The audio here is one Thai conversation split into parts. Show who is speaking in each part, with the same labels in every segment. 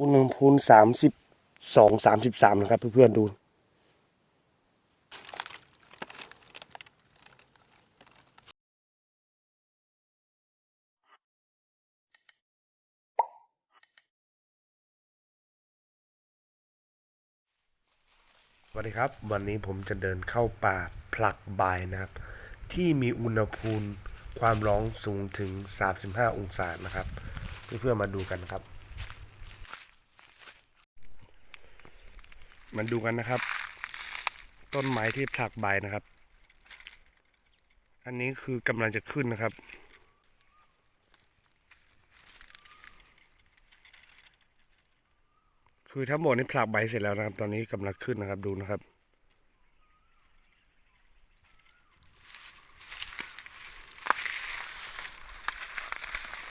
Speaker 1: อุณหภูมิสามสิบสองสามสิบสามนะครับเพื่อนๆดูสวัสดีครับ วันนี้ผมจะเดินเข้าป่าผลักใบายนะครับ ที่มีอุณหภูมิความร้อนสูงถึง 35 องศานะครับ เพื่อนๆมาดูกันครับ มาดูกันนะครับ ต้นไม้ที่ผลักใบนะครับ อันนี้คือกำลังจะขึ้นนะครับ คือทั้งหมดนี่ผลักใบเสร็จแล้วนะครับ ตอนนี้กำลังขึ้นนะครับดูนะครับ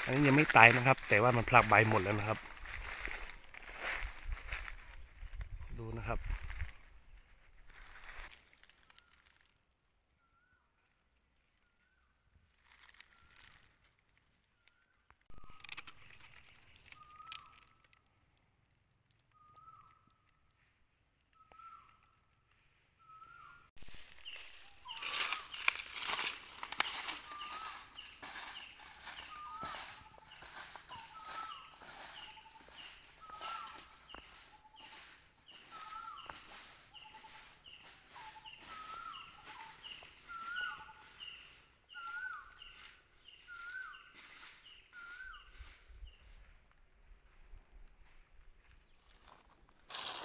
Speaker 1: อันนี้ยังไม่ตายนะครับ แต่ว่ามันผลักใบหมดแล้วนะครับ ดู นะครับ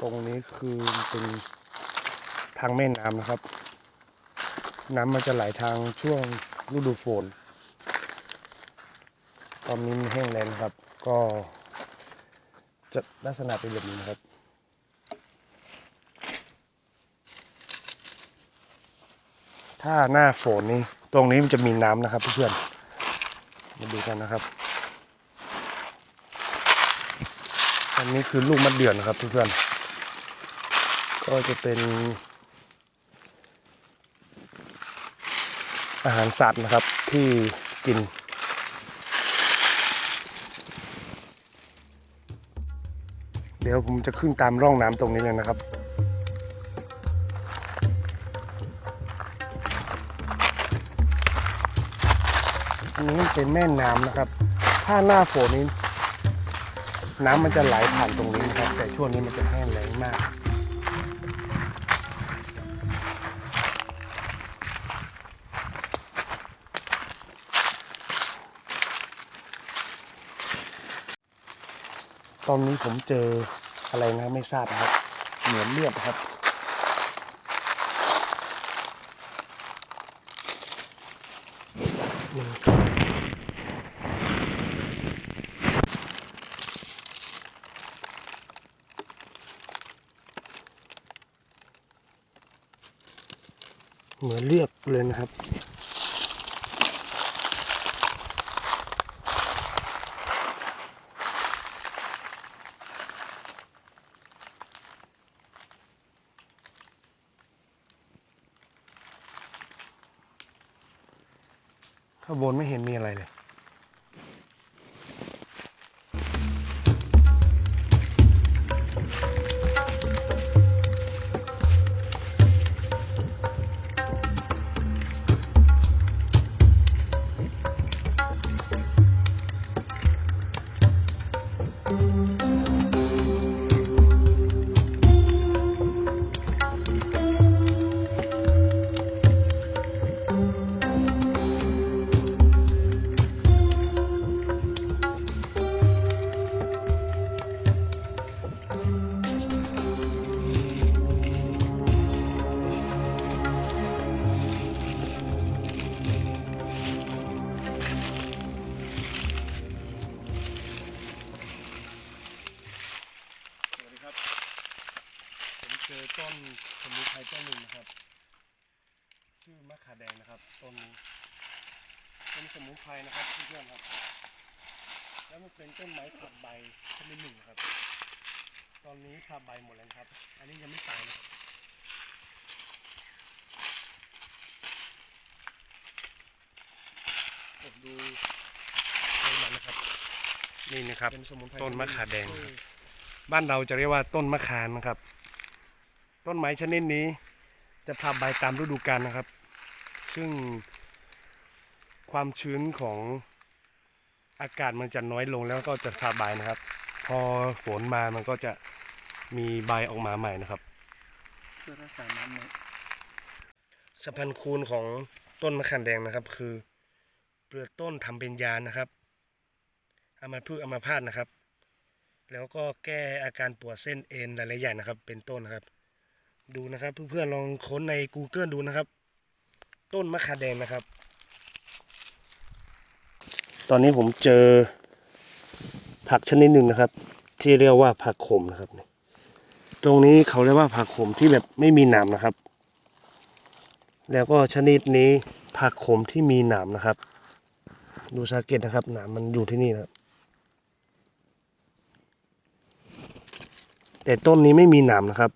Speaker 1: ตรงนี้คือเป็นทางแม่น้ำนะครับ น้ำมันจะไหลทางช่วงฤดูฝน ตอนนี้มันแห้งแล้งครับ ก็จะลักษณะเป็นแบบนี้นครับ ถ้าหน้าฝนนี่ตรงนี้มันจะมีน้ำนะครับเพื่อนมาดูกันนะครับ อันนี้คือลูกมะเดื่อนะครับเพื่อนๆ ก็จะเป็น อาหารสัตว์นะครับที่กินเดี๋ยวผมจะขึ้นตามร่องน้ำตรงนี้เลยนะครับนนี้มันเป็นแม่น้ำนะครับ ถ้าหน้าฝนนี้ น้ำมันจะไหลผ่านตรงนี้นะครับ แต่ช่วงนี้มันจะแห้งแล้งมาก ตอนนี้ผมเจออะไรนะไม่ทราบครับ เหมือนเลือดครับ เหมือนเลือดเลยนะครับ ข้างบนไม่เห็นมีอะไรเลย เป็นต้นไม้ผลัดใบชนิดหนึ่งนะครับ ตอนนี้ผลัดใบหมดแล้วนะครับ อันนี้ยังไม่ตายนะครับผมดูต้นมันนะครับ นี่นะครับ
Speaker 2: เป็นสมุนไพร
Speaker 1: ต้นมะขาแดงนะครับ บ้านเราจะเรียกว่าต้นมะขามนะครับ ต้นไม้ชนิดนี้ จะพาใบตามฤดูกาลนะครับ ซึ่งความชื้นของ อากาศมันจะน้อยลงแล้วก็จะพาใบนะครับ พอฝนมามันก็จะมีใบออกมาใหม่นะครับ
Speaker 2: เพื่อรักษาน้ำใน
Speaker 1: สรรพคุณของต้นมะขามแดงนะครับ คือเปลือกต้นทำเป็นยานะครับเอามาพึกษ์อามาพาดนะครับ แล้วก็แก้อาการปวดเส้นเอ็นหลายๆอย่างนะครับ เป็นต้นนะครับ ดูนะครับเพื่อนๆลองค้นใน Google ดูนะครับ ต้นมะขามแดงนะครับ ตอนนี้ผมเจอผักชนิดหนึ่งนะครับ ที่เรียกว่าผักขมนะครับ ตรงนี้เขาเรียกว่าผักขมที่แบบไม่มีหนามนะครับ แล้วก็ชนิดนี้ผักขมที่มีหนามนะครับ ดูสังเกตนะครับหนามมันอยู่ที่นี่นะครับแต่ต้นนี้ไม่มีหนามนะครับ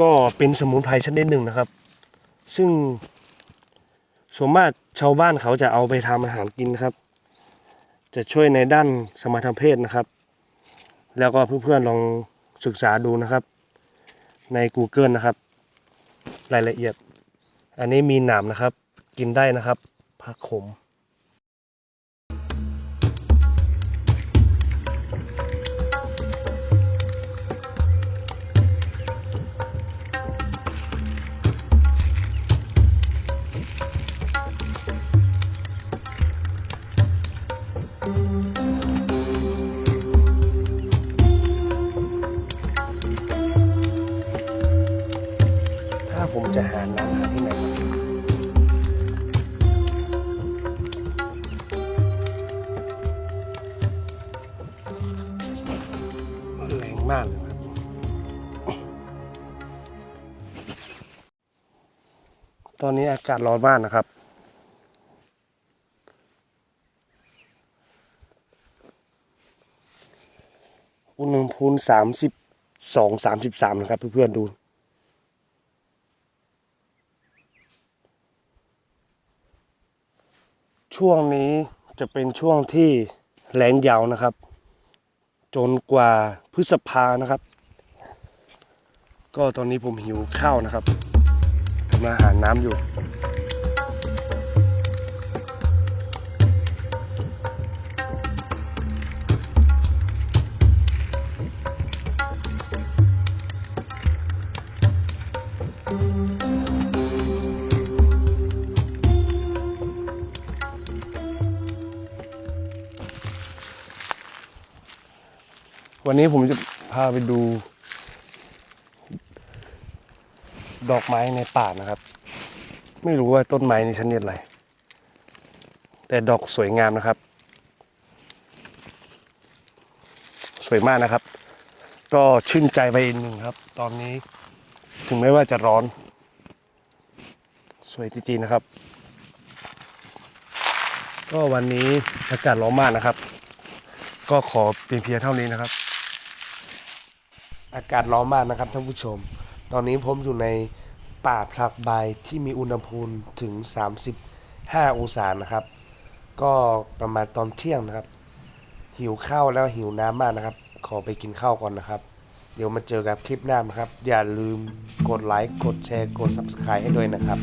Speaker 1: ก็เป็นสมุนไพรชนิดหนึ่งนะครับ ซึ่งส่วนมาก ชาวบ้านเขาจะเอาไปทำอาหารกินครับ จะช่วยในด้านสมรรถเพศนะครับ แล้วก็เพื่อนๆลองศึกษาดูนะครับ ใน Google นะครับ รายละเอียด อันนี้มีหนามนะครับ กินได้นะครับผักขม ผมจะหาน้ำหาที่ไหนครับแรงมากเลยครับตอนนี้อากาศร้อนมากนะครับอุณหภูมิสามสิบสองสามสิบสามนะครับ เพื่อนๆดู ช่วงนี้จะเป็นช่วงที่แรงยาวนะครับ จนกว่าพฤษภานะครับ ก็ตอนนี้ผมหิวข้าวนะครับกำลังหาน้ำอยู่ วันนี้ผมจะพาไปดู ดอกไม้ในป่านะครับ ไม่รู้ว่าต้นไม้ในชนิดอะไร แต่ดอกสวยงามนะครับ สวยมากนะครับ ก็ชื่นใจไปอีกหนึ่งครับ ตอนนี้ถึงแม้ว่าจะร้อน สวยจริงๆนะครับ ก็วันนี้อากาศร้อนมากนะครับ ก็ขอเพียงเพียงเท่านี้นะครับ อากาศร้อนมากนะครับท่านผู้ชม ตอนนี้ผมอยู่ในป่าพลักใบที่มีอุณหภูมิถึง 35 องศานะครับ ก็ประมาณตอนเที่ยงนะครับ หิวข้าวแล้วหิวน้ำมากนะครับ ขอไปกินข้าวก่อนนะครับ เดี๋ยวมาเจอกับคลิปหน้านะครับ อย่าลืมกดไลค์ กดแชร์ กด Subscribe ให้ด้วยนะครับ